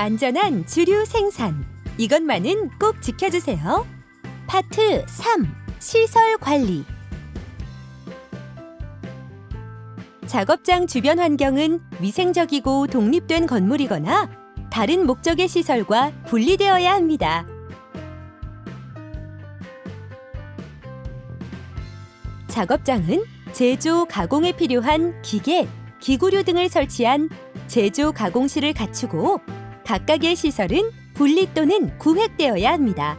안전한 주류 생산. 이것만은 꼭 지켜주세요. 파트 3. 시설 관리. 작업장 주변 환경은 위생적이고 독립된 건물이거나 다른 목적의 시설과 분리되어야 합니다. 작업장은 제조, 가공에 필요한 기계, 기구류 등을 설치한 제조 가공실을 갖추고 각각의 시설은 분리 또는 구획되어야 합니다.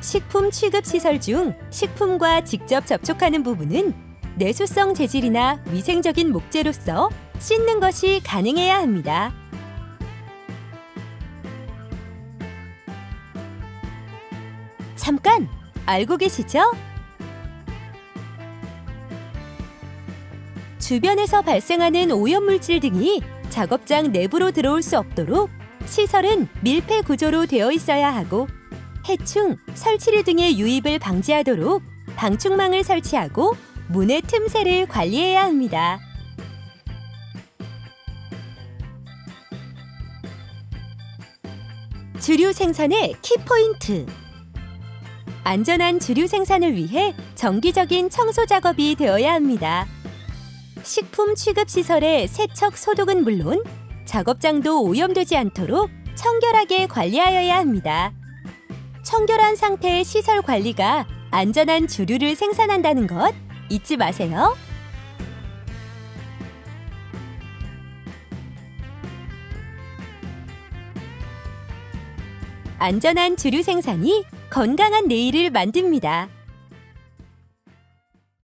식품 취급 시설 중 식품과 직접 접촉하는 부분은 내수성 재질이나 위생적인 목재로서 씻는 것이 가능해야 합니다. 잠깐 알고 계시죠? 주변에서 발생하는 오염물질 등이 작업장 내부로 들어올 수 없도록 시설은 밀폐 구조로 되어 있어야 하고 해충, 설치류 등의 유입을 방지하도록 방충망을 설치하고 문의 틈새를 관리해야 합니다. 주류 생산의 키포인트 안전한 주류 생산을 위해 정기적인 청소 작업이 되어야 합니다. 식품 취급 시설의 세척 소독은 물론 작업장도 오염되지 않도록 청결하게 관리하여야 합니다. 청결한 상태의 시설 관리가 안전한 주류를 생산한다는 것 잊지 마세요. 안전한 주류 생산이 건강한 내일을 만듭니다.